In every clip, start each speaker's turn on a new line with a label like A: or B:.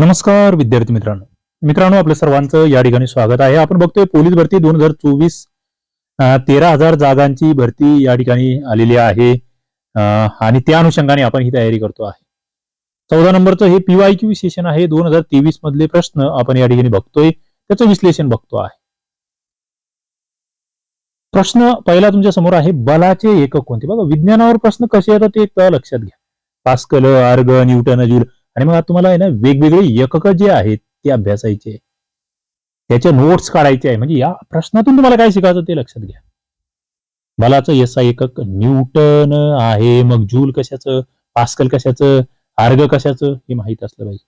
A: नमस्कार विद्यार्थी मित्रांनो. मित्रांनो आपल्या सर्वांचं या ठिकाणी स्वागत आहे. आपण बघतोय पोलीस भरती दोन हजार चोवीस तेरा हजार जागांची भरती या ठिकाणी आलेली आहे. आणि त्या अनुषंगाने आपण ही तयारी करतो आहे. चौदा नंबरचं हे पीवाय क्यू सेशन आहे. दोन हजार तेवीस मधले प्रश्न आपण या ठिकाणी बघतोय. त्याचं विश्लेषण बघतो आहे. प्रश्न पहिला तुमच्यासमोर आहे बलाचे एकक कोणते? बघा विज्ञानावर प्रश्न कसे येतात ते लक्षात घ्या. पास्कल अर्ग न्यूटन जूल आणि मग आता तुम्हाला आहे ना वेगवेगळे एकक जे आहेत ते अभ्यासायचे त्याचे नोट्स काढायचे आहे. म्हणजे या प्रश्नातून तुम्हाला काय शिकायचं ते लक्षात घ्या. बलाचं यसा एकक न्यूटन आहे. मग जूल कशाचं? पास्कल कशाचं? आर्ग कशाचं? हे माहीत असलं पाहिजे.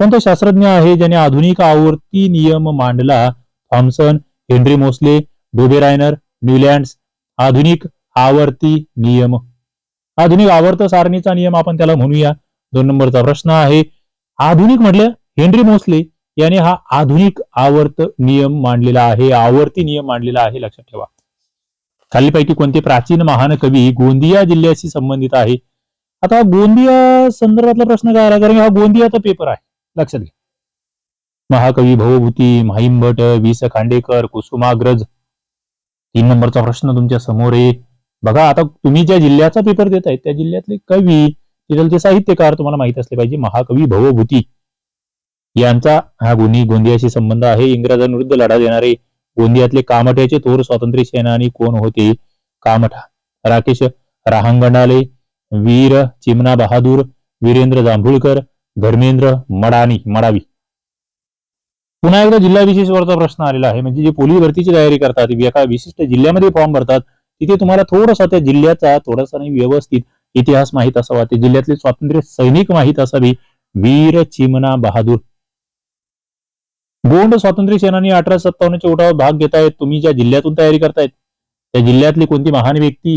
A: कोणता शास्त्रज्ञ आहे ज्याने आधुनिक आवर्ती नियम मांडला? Thomson Henry Moseley Dobereiner Newlands. आधुनिक आवर्ती नियम. आधुनिक आवर्त सारणीचा नियम आपण त्याला म्हणूया. दोन नंबरचा प्रश्न आहे. आधुनिक म्हटलं हेनरी मोसले याने हा आधुनिक आवर्त नियम मांडलेला आहे. आवर्ती नियम मांडलेला आहे. लक्षात ठेवा. खालीपैकी कोणते प्राचीन महान कवी गोंदिया जिल्ह्याशी संबंधित आहे? आता गोंदिया संदर्भातला प्रश्न काय आला? कारण हा गोंदियाचा पेपर आहे. लक्षात घ्या. महाकवी भवभूती माहिमभट वि स खांडेकर कुसुमाग्रज. तीन नंबरचा प्रश्न तुमच्यासमोर आहे. बघा आता तुम्ही ज्या जिल्ह्याचा पेपर देताय त्या जिल्ह्यातले कवी तिथलचे साहित्यकार तुम्हाला माहीत असले पाहिजे महाकवी भवभूती. यांचा हा गुन्ही गोंदियाशी संबंध आहे. इंग्रजांविरुद्ध लढा देणारे गोंदियातले कामठ्याचे थोर स्वातंत्र्य सेनानी कोण होते? कामठा. राकेश राहांगणाले वीर चिमना बहादूर वीरेंद्र जांभूळकर धर्मेंद्र मडानी मडावी. पुन्हा एकदा जिल्हा विशेष वरचा प्रश्न आलेला आहे. म्हणजे जे पोलीस भरतीची तयारी करतात एका विशिष्ट जिल्ह्यामध्ये फॉर्म भरतात तिथे तुम्हाला थोडासा त्या जिल्ह्याचा थोडासा नाही व्यवस्थित इतिहास माहीत असावा ते जिल्ह्यातले स्वातंत्र्य सैनिक माहीत असावे. वीर चिमणा बहादूर. गोंड स्वातंत्र्य सेनानी अठरा सत्तावन्नच्या उठावर भाग घेतायत. तुम्ही ज्या जिल्ह्यातून तयारी करतायत त्या जिल्ह्यातली कोणती महान व्यक्ती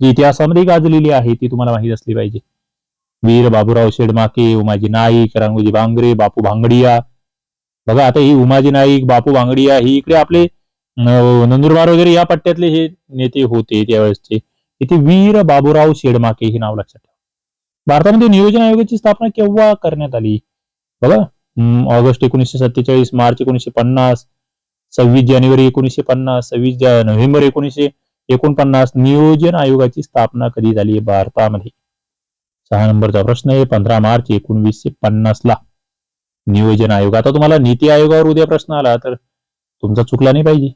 A: जी इतिहासामध्ये गाजलेली आहे ती तुम्हाला माहीत असली पाहिजे. वीर बाबूराव शेडमाके उमाजी नाईक रांगोजी बांगरे बापू भांगडिया. बघा आता ही उमाजी नाईक बापू भांगडिया ही इकडे आपले नंदुरबार वगैरे या पट्ट्यातले हे नेते होते त्यावेळेसचे. इथे वीर बाबूराव शेडमाके हे नाव लक्षात ठेवा. भारतामध्ये नियोजन आयोगाची स्थापना केव्हा करण्यात आली? बघा ऑगस्ट एकोणीसशे सत्तेचाळीस मार्च एकोणीसशे पन्नास सव्वीस जानेवारी एकोणीसशे पन्नास सव्वीस नोव्हेंबर एकोणीसशे एकोणपन्नास नियोजन आयोगाची स्थापना कधी झाली भारतामध्ये? सहा नंबरचा प्रश्न आहे पंधरा मार्च एकोणवीसशे पन्नास ला नियोजन आयोग आता तुम्हाला नीती आयोगावर उद्या प्रश्न आला तर तुमचा चुकला नाही पाहिजे.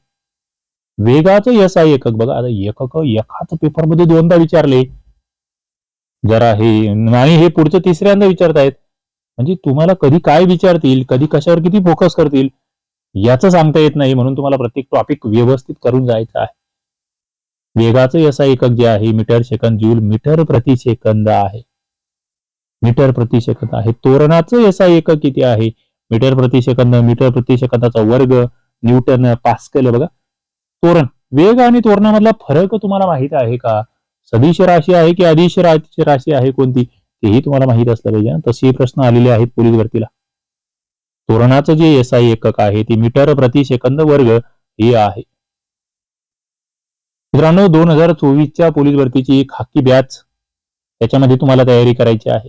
A: वेगाचं यस आहे एकक. बघा आता एकक एकाच पेपरमध्ये दोनदा विचारले. जरा हे नाही हे पुढचं तिसऱ्यांदा विचारतायत. म्हणजे तुम्हाला कधी काय विचारतील कधी कशावर किती फोकस करतील याचं सांगता येत नाही. म्हणून तुम्हाला प्रत्येक टॉपिक व्यवस्थित करून जायचं आहे. वेगाचं यसा एकक जे आहे मीटर सेकंद जूल मीटर प्रति सेकंद आहे. मीटर प्रति सेकंद आहे. तोरणाचं यसा एकक किती आहे? मीटर प्रति सेकंद मीटर प्रति सेकंदाचा वर्ग न्यूटन पास्कल बघा. तोरण. वेग आणि तोरणामधला फरक तुम्हाला माहीत आहे का? सदिश राशी आहे की अधिश राशी राशी आहे कोणती? तेही तुम्हाला माहीत असलं पाहिजे. ना. तसे प्रश्न आलेले आहेत पोलीस भरतीला. तोरणाचं जे एस आय एकक आहे ते मीटर प्रति सेकंद वर्ग हे आहे. मित्रांनो दोन हजार चोवीसच्या पोलीस भरतीची एक हाकी बॅच त्याच्यामध्ये तुम्हाला तयारी करायची आहे.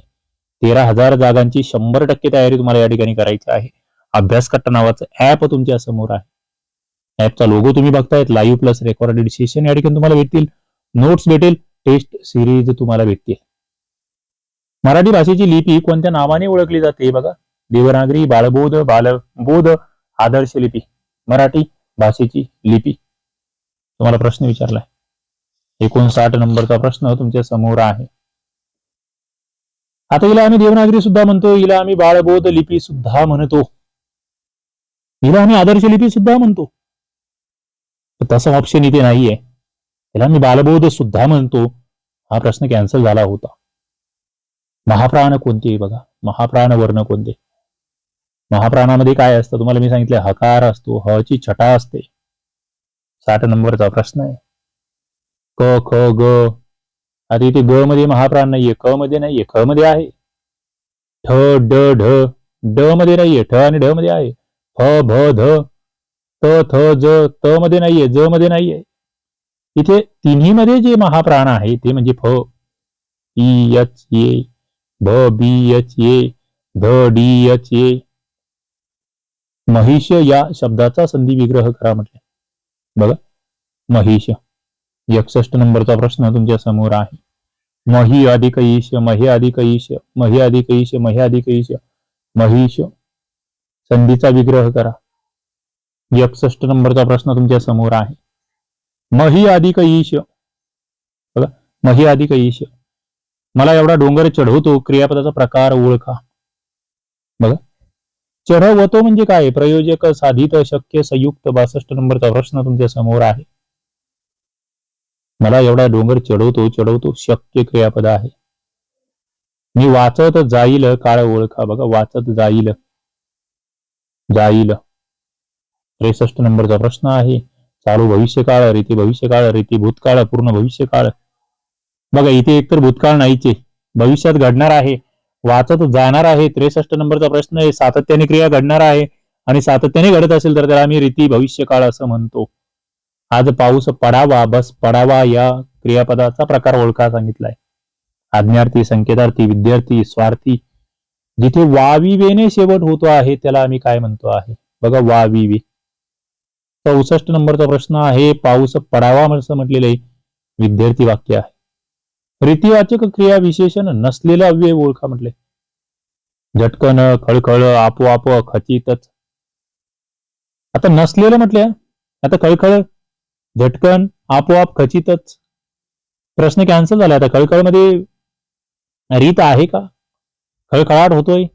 A: तेरा हजार जागांची शंभर टक्के तयारी तुम्हाला या ठिकाणी करायची आहे. अभ्यास कट्टा नावाचं ऍप तुमच्यासमोर आहे. ऍपचा लोगो तुम्ही बघतायत लाईव्ह प्लस रेकॉर्डेड सेशन या ठिकाणी तुम्हाला भेटतील नोट्स भेटेल टेस्ट सिरीज तुम्हाला भेटतील. मराठी भाषेची लिपी कोणत्या नावाने ओळखली जाते? बघा. देवनागरी बाळबोध बालबोध आदर्श लिपी. मराठी भाषेची लिपी. तुम्हाला प्रश्न विचारलाय. एकोणसाठ नंबरचा प्रश्न तुमच्यासमोर आहे. आता हिला आम्ही देवनागरी सुद्धा म्हणतो हिला आम्ही बाळबोध लिपी सुद्धा म्हणतो. हिला आम्ही आदर्श लिपी सुद्धा म्हणतो. तसा ऑप्शन इथे नाहीये. त्याला मी बालबोध सुद्धा म्हणतो हा प्रश्न कॅन्सल झाला होता. महाप्राण कोणते बघा? महाप्राण वर्ण कोणते? महाप्राणामध्ये काय असतं? तुम्हाला मी सांगितलं हकार असतो ह ची छटा असते. साठ नंबरचा प्रश्न आहे. क ख ग. आता इथे ग मध्ये महाप्राण नाहीये क मध्ये नाहीये ख मध्ये आहे. ठ ड ढ. ड मध्ये नाहीये ठ आणि ढ मध्ये आहे. फ भ ध. त थ ज त मध्ये नाहीये ज मध्ये नाहीये. इथे तिन्ही मध्ये जे महाप्राण आहे ते म्हणजे फ. E H A. भ बी एच ए. ध डी एच ए. महिष या शब्दाचा संधी विग्रह करा म्हटले. बघा. महिष. एकसष्ट नंबरचा प्रश्न तुमच्यासमोर आहे. मही अधिक ईश मही अधिक ईश मही अधिक ईश मही अधिक ईश महिष. संधीचा विग्रह करा. एकसष्ट नंबरचा प्रश्न तुमच्यासमोर आहे. मही अधिक ईश. बघा मही अधिक ईश. मला एवढा डोंगर चढवतो क्रियापदाचा प्रकार ओळखा. बघा. चढवतो म्हणजे काय? प्रयोजक साधित शक्य संयुक्त बासष्ट नंबरचा प्रश्न तुमच्यासमोर आहे. मला एवढा डोंगर चढवतो चढवतो शक्य क्रियापद आहे. मी वाचत जाईल काळ ओळखा. बघा वाचत जाईल. जाईल. त्रेसष्ट नंबरचा प्रश्न आहे. चालू भविष्यकाळ रीती भविष्यकाळ रीती भूतकाळ पूर्ण भविष्यकाळ. बघा इथे एकतर भूतकाळ नाहीचे भविष्यात घडणार आहे. वाचत जाणार आहे. त्रेसष्ट नंबरचा प्रश्न आहे. सातत्याने क्रिया घडणार आहे. आणि सातत्याने घडत असेल तर त्याला आम्ही रीती भविष्यकाळ असं म्हणतो. आज पाऊस पडावा बस पडावा या क्रियापदाचा प्रकार ओळखा सांगितलाय. आज्ञार्थी संकेतार्थी विद्यार्थी स्वार्थी जिथे वाविवेने शेवट होतो आहे त्याला आम्ही काय म्हणतो आहे? बघा वाविवे. चौसष्ट नंबरचा प्रश्न आहे. पाऊस पडावा असं म्हटलेलं विद्यार्थी वाक्य आहे. रीतिवाचक क्रिया विशेषण नसलेलं अव्यय ओळखा म्हटले. झटकन खळखळ आपोआप खचितच. आता नसलेलं म्हटल्या आता खळखळ झटकन आपोआप खचितच. प्रश्न कॅन्सल झाला. आता खळखळमध्ये रीत आहे का? खळखळाट होतोय.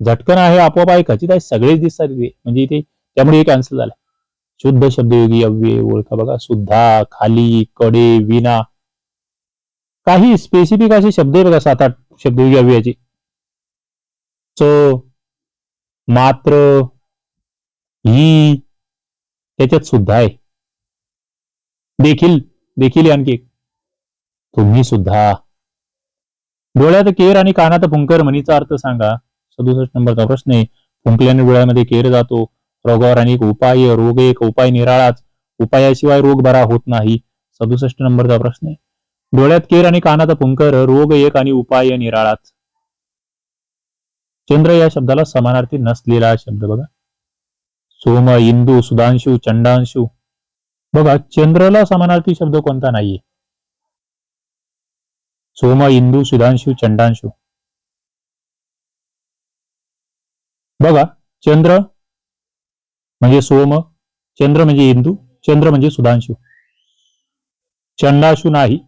A: झटकन आहे आपोआप आहे खचित आहे सगळेच दिसतात इथे. म्हणजे इथे त्यामुळे हे कॅन्सल झालं शुद्ध शब्दयोगी अव्यय ओळखा बघा. सुद्धा खाली कडे विना. काही स्पेसिफिक असे शब्द आहे बघा सात आठ शब्दयोगी अव्ययाचे. च मात्र ही त्याच्यात सुद्धा आहे. देखील देखील आणखी एक. तुम्ही सुद्धा. डोळ्यात केर आणि कानात फुंकर म्हणीचा अर्थ सांगा. सदुसष्ट नंबरचा प्रश्न आहे. फुंकल्याने डोळ्यामध्ये केर जातो. रोगावर अनेक उपाय रोग एक उपाय निराळाच. उपायाशिवाय रोग बरा होत नाही. सदुसष्ट नंबरचा प्रश्न आहे. डोळ्यात केर आणि कानात पुंकर रोग एक आणि उपाय निराळाच. चंद्र या शब्दाला समानार्थी नसलेला शब्द बघा. सोम इंदू सुधांशु चंडांशु. बघा चंद्रला समानार्थी शब्द कोणता नाहीये? सोम इंदू सुधांशु चंडांशु. बघा चंद्र म्हणजे सोम चंद्र म्हणजे इंदू चंद्र म्हणजे सुधांशु. चंडाशु नाही.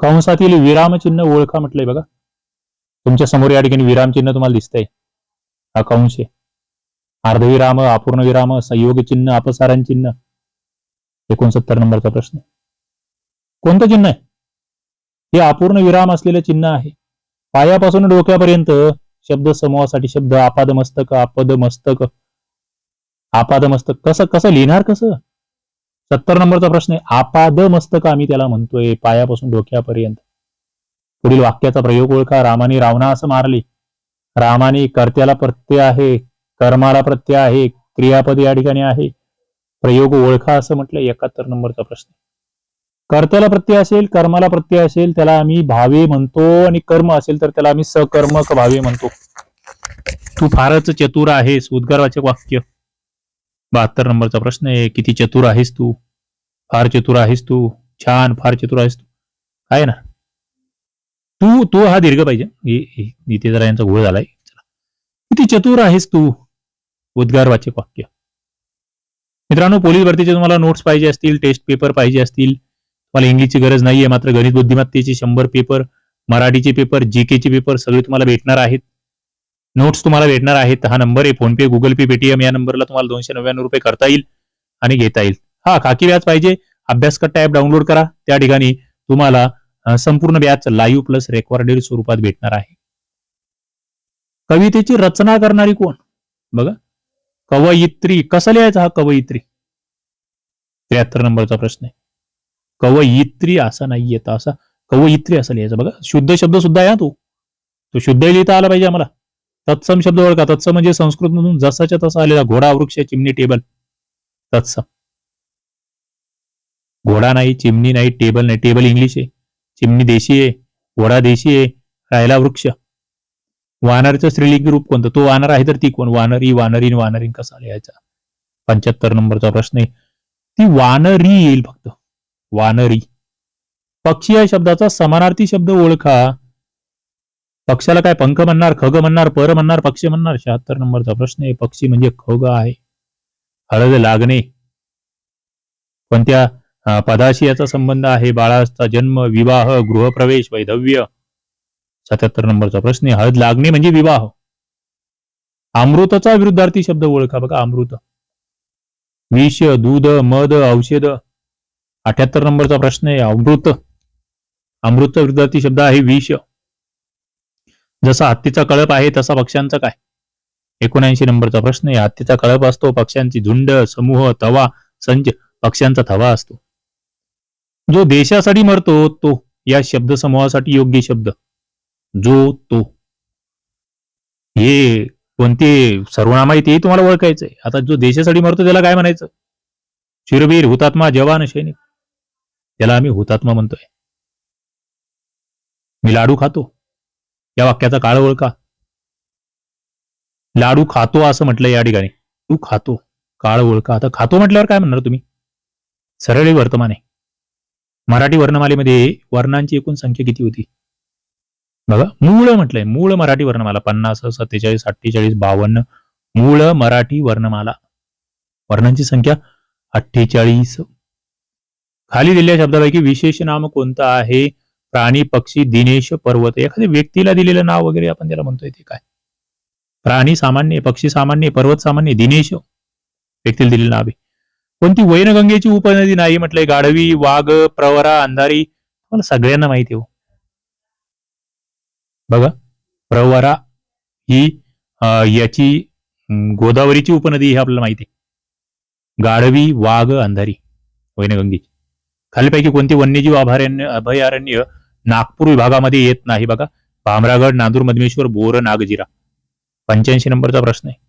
A: कंसातील विरामचिन्ह ओळखा म्हटलंय बघा. तुमच्यासमोर या ठिकाणी विरामचिन्ह तुम्हाला दिसतंय. हा कंस आहे. अर्धविराम अपूर्ण विराम संयोग चिन्ह अपसारण चिन्ह. एकोणसत्तर नंबरचा प्रश्न. कोणतं चिन्ह आहे? हे अपूर्ण विराम असलेलं चिन्ह आहे. पायापासून डोक्यापर्यंत शब्द समूहासाठी शब्द आपाद मस्तक आपद मस्तक आपादमस्तक. कसं कसं लिहिणार कसं? सत्तर नंबरचा प्रश्न आहे. आपाद मस्तक आम्ही त्याला म्हणतोय पायापासून डोक्यापर्यंत. पुढील वाक्याचा प्रयोग ओळखा. रामाने रावणा असं मारले. रामाने कर्त्याला प्रत्यय आहे कर्माला प्रत्यय आहे क्रियापद या ठिकाणी आहे. प्रयोग ओळखा असं म्हटलं एकाहत्तर नंबरचा प्रश्न कर्त्याला प्रत्यय असेल कर्माला प्रत्यय असेल त्याला आम्ही भावे म्हणतो आणि कर्म असेल तर त्याला आम्ही सकर्मक भावे म्हणतो. तू फारच चतुर आहेस उद्गारवाचक वाक्य. बहात्तर नंबरचा प्रश्न आहे. किती चतुर आहेस तू? फार चतुर आहेस तू? छान फार चतुर आहेस तू? आहे ना? तू तू हा दीर्घ पाहिजे. इथे जरा यांचा घोळ झालाय. किती चतुर आहेस तू? उद्गारवाचक वाक्य. मित्रांनो पोलीस भरतीचे तुम्हाला नोट्स पाहिजे असतील टेस्ट पेपर पाहिजे असतील. तुम्हाला इंग्लिशची गरज नाहीये मात्र गणित बुद्धिमत्तेचे शंभर पेपर मराठीचे पेपर जीकेचे पेपर सगळे तुम्हाला भेटणार आहेत. नोट्स तुम्हाला भेटणार आहेत. हा नंबर आहे. फोनपे गुगल पे पेटीएम या नंबरला तुम्हाला दोनशे नव्याण्णव रुपये करता येईल आणि घेता येईल. हा खाकी व्याज पाहिजे. अभ्यासकट्ट ऍप डाउनलोड करा. त्या ठिकाणी तुम्हाला संपूर्ण व्याज लाईव्ह प्लस रेकॉर्डेड स्वरूपात भेटणार आहे. कवितेची रचना करणारी कोण? बघा. कवयित्री. कसा लिहायचा हा कवयित्री? त्र्याहत्तर नंबरचा प्रश्न आहे. कवयित्री असा नाही येत असा कवयित्री असं लिहायचं. बघा शुद्ध शब्द सुद्धा आहे तो. तो शुद्ध लिहिता आला पाहिजे आम्हाला. तत्सम शब्द ओळखा. तत्सम म्हणजे संस्कृत मधून जसाच्या तसा आलेला घोडा वृक्ष चिमणी टेबल. तत्सम. घोडा नाही चिमणी नाही टेबल नाही. टेबल इंग्लिश आहे. चिमणी देशी आहे. घोडा देशी आहे. राहिला वृक्ष. वानरचं स्त्रीलिंगी रूप कोणतं? तो वानर आहे तर ती कोण? वानरी वानरीन वानरीन कसा लिहायचा? पंच्याहत्तर नंबरचा प्रश्न आहे. ती वानरी येईल फक्त. वानरी. पक्षी या शब्दाचा समानार्थी शब्द ओळखा. पक्षाला काय पंख म्हणणार खग म्हणणार पर म्हणणार पक्षी म्हणणार? शहात्तर नंबरचा प्रश्न आहे. पक्षी म्हणजे खग आहे. हळद लागणे. कोणत्या पदाशी याचा संबंध आहे? बाळाचा जन्म विवाह गृहप्रवेश वैधव्य. सत्याहत्तर नंबरचा प्रश्न आहे. हळद लागणे म्हणजे विवाह. अमृतचा विरुद्धार्थी शब्द ओळखा बघा अमृत. विष दूध मध औषध. अठ्याहत्तर नंबरचा प्रश्न आहे. अमृत. अमृतचा विरुद्धार्थी शब्द आहे विष. जसा हत्तीचा कळप आहे तसा पक्ष्यांचा काय? एकोणऐंशी नंबरचा प्रश्न आहे. हत्तीचा कळप असतो पक्ष्यांची झुंड समूह तवा संच पक्ष्यांचा थवा असतो. जो देशासाठी मरतो तो या शब्द समूहासाठी योग्य शब्द. जो तो. हे कोणते? सर्वनाम तेही तुम्हाला ओळखायचंय. आता जो देशासाठी मरतो त्याला काय म्हणायचं? शिरवीर हुतात्मा जवान सैनिक. त्याला आम्ही हुतात्मा म्हणतोय. मी लाडू खातो. या वाक्याचा काळ ओळखा. लाडू खातो असं म्हटलं या ठिकाणी. तू खातो. काळ ओळखा. आता खातो म्हटल्यावर काय म्हणणार तुम्ही? सरळ वर्तमान आहे. मराठी वर्णमालेमध्ये वर्णांची एकूण संख्या किती होती? बघा मूळ म्हटलंय. मूळ मराठी वर्णमाला. पन्नास सत्तेचाळीस अठ्ठेचाळीस बावन्न. मूळ मराठी वर्णमाला. वर्णांची संख्या अठ्ठेचाळीस. खाली दिलेल्या शब्दापैकी विशेष नाम कोणतं आहे? प्राणी पक्षी दिनेश पर्वत एखाद्या व्यक्तीला दिलेलं नाव वगैरे आपण त्याला म्हणतोय ते काय? प्राणी सामान्य पक्षी सामान्य पर्वत सामान्य दिनेश व्यक्तीला दिलेलं नाव आहे. कोणती वैनगंगेची उपनदी नाही म्हटलंय? गाढवी वाघ प्रवरा अंधारी? मला सगळ्यांना माहिती हो. बघा प्रवरा ही याची गोदावरीची उपनदी ही आपल्याला माहिती आहे. गाढवी वाघ अंधारी वैनगंगेची. खालीपैकी कोणती वन्यजीव अभयारण्य अभयारण्य नागपूर विभागामध्ये येत नाही बघा. भामरागड नांदूर मधमेश्वर बोर नागजिरा. पंच्याऐंशी नंबरचा प्रश्न आहे.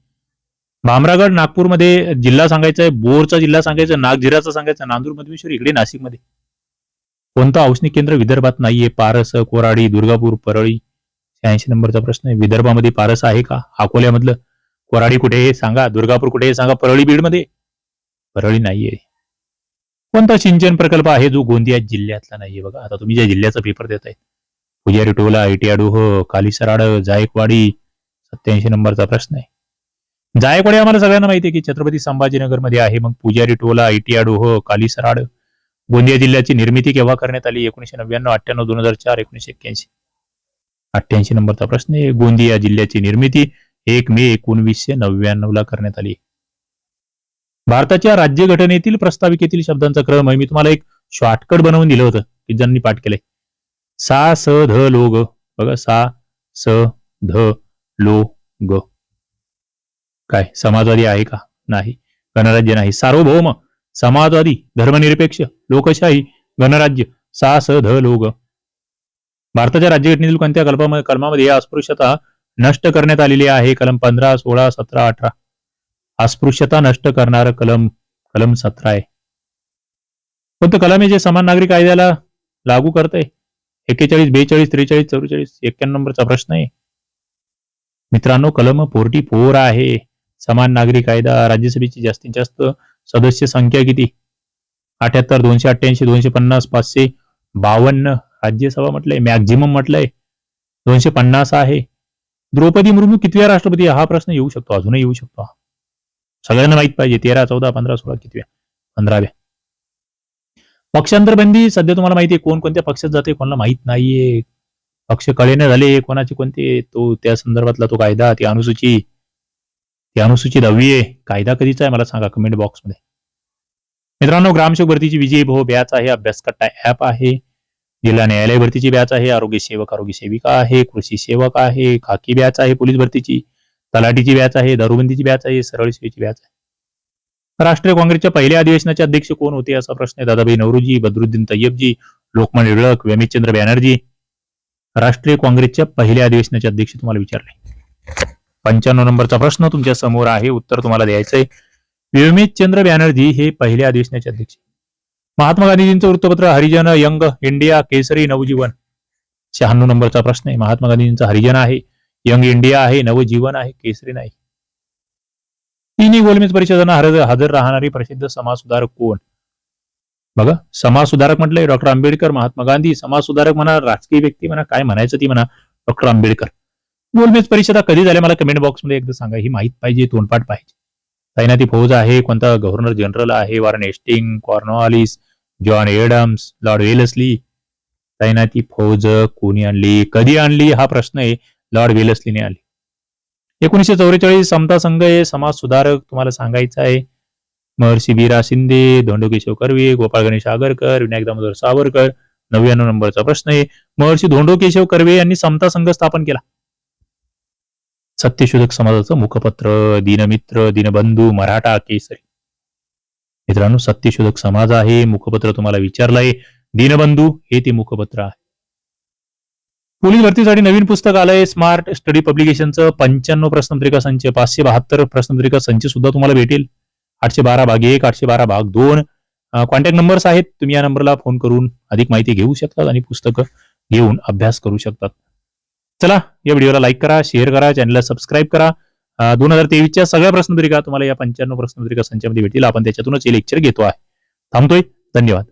A: भामरागड नागपूरमध्ये जिल्हा सांगायचा आहे बोरचा जिल्हा सांगायचा नागझिराचा सांगायचा नांदूर मधमेश्वर इकडे नाशिकमध्ये. कोणतं औष्णिक केंद्र विदर्भात नाहीये? पारस कोराडी दुर्गापूर परळी. शहाऐंशी नंबरचा प्रश्न आहे. विदर्भामध्ये पारस आहे का? अकोल्यामधलं कोराडी कुठे हे सांगा. दुर्गापूर कुठे हे सांगा. परळी बीडमध्ये. परळी नाहीये. कोणता सिंचन प्रकल्प आहे जो गोंदिया जिल्ह्यातला नाहीये बघा? आता तुम्ही ज्या जिल्ह्याचा पेपर देत आहे पुजारी टोला आयटीआडोह हो, कालीसराड जायकवाडी सत्याऐंशी नंबरचा प्रश्न आहे. जायकवाडी आम्हाला सगळ्यांना माहिती आहे की छत्रपती संभाजीनगरमध्ये आहे. मग पुजारी टोला आयटीआडोह हो, कालीसराड गोंदिया जिल्ह्याची निर्मिती केव्हा करण्यात आली? एकोणीशे नव्याण्णव अठ्ठ्याण्णव दोन हजार चार एकोणीशे एक्क्याऐंशी. अठ्ठ्याऐंशी नंबरचा प्रश्न आहे. गोंदिया जिल्ह्याची निर्मिती एक मे एकोणवीसशे नव्याण्णव ला करण्यात आली. भारताच्या राज्यघटनेतील प्रस्ताविकेतील शब्दांचा क्रम आहे. मी तुम्हाला एक शॉर्टकट बनवून दिलं होतं की ज्यांनी पाठ केलंय. सा स ध लो ग. बघा सा स ध लो ग. काय? समाजवादी आहे का? नाही. गणराज्य नाही. सार्वभौम समाजवादी धर्मनिरपेक्ष लोकशाही गणराज्य. सा स ध लो ग. भारताच्या राज्यघटनेतील कोणत्या कल्पा कलमामध्ये या अस्पृश्यता नष्ट करण्यात आलेली आहे? कलम पंधरा सोळा सतरा अठरा. अस्पृश्यता नष्ट करणारं कलम कलम सतरा आहे. कोणतं कलम आहे जे समान नागरिक कायद्याला लागू करतंय? एक्केचाळीस बेचाळीस त्रेचाळीस चौवेचाळीस एक्क्याण्णव नंबरचा प्रश्न आहे. मित्रांनो कलम फोर्टी फोर आहे. समान नागरिक कायदा राज्यसभेची जास्तीत जास्त सदस्य संख्या किती? अठ्याहत्तर दोनशे अठ्ठ्याऐंशी दोनशे पन्नास पाचशे बावन्न राज्यसभा म्हटलंय मॅक्झिमम म्हटलंय दोनशे पन्नास आहे. द्रौपदी मुर्मू कितव्या राष्ट्रपती हा प्रश्न येऊ शकतो अजूनही येऊ शकतो. हा. सगळ्यांना माहीत पाहिजे. तेरा चौदा पंधरा सोळा कितव्या पंधराव्या पक्षांतर बंदी सध्या तुम्हाला माहिती आहे कोण कोणत्या पक्षात जाते कोणाला माहीत नाहीये. पक्ष कळेने झाले कोणाचे कोणते तो त्या संदर्भातला तो कायदा ती अनुसूची ती अनुसूची दहावी आहे. कायदा कधीचा आहे मला सांगा कमेंट बॉक्समध्ये मित्रांनो ग्रामसेवक भरतीची विजयी भाऊ बॅच आहे अभ्यासकट्टा ऍप आहे. जिल्हा न्यायालय भरतीची बॅच आहे आरोग्य सेवक आरोग्य सेविका आहे कृषी सेवक आहे खाकी बॅच आहे पोलीस भरतीची. तलाठीची बॅच आहे दारूबंदीची बॅच आहे सरळ सेवेची बॅच आहे. राष्ट्रीय काँग्रेसच्या पहिल्या अधिवेशनाचे अध्यक्ष कोण होते असा प्रश्न आहे. दादाभाई नवरूजी बदरुद्दीन तय्यबजी लोकमान्य टिळक व्यमितचंद्र बॅनर्जी. राष्ट्रीय काँग्रेसच्या पहिल्या अधिवेशनाचे अध्यक्ष तुम्हाला विचारले. पंच्याण्णव नंबरचा प्रश्न तुमच्यासमोर आहे उत्तर तुम्हाला द्यायचंय. व्यमितचंद्र बॅनर्जी हे पहिल्या अधिवेशनाचे अध्यक्ष. महात्मा गांधीजींचं वृत्तपत्र हरिजन यंग इंडिया केसरी नवजीवन. शहाण्णव नंबरचा प्रश्न आहे. महात्मा गांधीजींचा हरिजन आहे. यंग इंडिया आहे नवजीवन आहे केसरी नाही. तिन्ही गोलमेज परिषदांना हजर राहणारी प्रसिद्ध समाज सुधारक कोण? बघा समाज सुधारक म्हटलंय डॉक्टर आंबेडकर महात्मा गांधी. समाज सुधारक म्हणा राजकीय व्यक्ती म्हणा काय म्हणायचं ती म्हणा डॉक्टर आंबेडकर. गोलमेज परिषदा कधी झाल्या मला कमेंट बॉक्समध्ये एकदा सांगा ही माहीत पाहिजे तोंडपाठ पाहिजे. तैनाती फौज आहे कोणता गव्हर्नर जनरल आहे Warren Hastings Cornwallis John Adams Lord Wellesley तैनाती फौज कोणी आणली कधी आणली हा प्रश्न आहे. लॉर्ड वेलसलीने आले. एकोणीसशे चौवेचाळीस समता संघ हे समाज सुधारक तुम्हाला सांगायचं आहे. महर्षी वीरा शिंदे धोंडो केशव कर्वे गोपाळ गणेश आगरकर विनायक दामोदर सावरकर नव्याण्णव नंबरचा प्रश्न आहे. महर्षी धोंडो केशव कर्वे यांनी समता संघ स्थापन केला. सत्यशोधक समाजाचं मुखपत्र दिनमित्र दिनबंधू मराठा केसरी. मित्रांनो सत्यशोधक समाज आहे मुखपत्र तुम्हाला विचारलंय. दिनबंधू हे ते मुखपत्र आहे. पोलीस भरतीसाठी नवीन पुस्तक आलंय. स्मार्ट स्टडी पब्लिकेशनचं पंच्याण्णव प्रश्नपत्रिका संच पाचशे बहात्तर प्रश्नपत्रिका संच सुद्धा तुम्हाला भेटेल. आठशे बारा भाग एक आठशे बारा भाग दोन. कॉन्टॅक्ट नंबर्स आहेत. तुम्ही या नंबरला फोन करून अधिक माहिती घेऊ शकतात आणि पुस्तकं घेऊन अभ्यास करू शकतात. चला या व्हिडिओला लाईक करा शेअर करा चॅनलला सबस्क्राईब करा. दोन हजार तेवीसच्या सगळ्या प्रश्नपत्रिका तुम्हाला या पंच्याण्णव प्रश्नपत्रिका संचामध्ये भेटतील. आपण त्याच्यातूनच हे लेक्चर घेतो आहे. थांबतोय. धन्यवाद.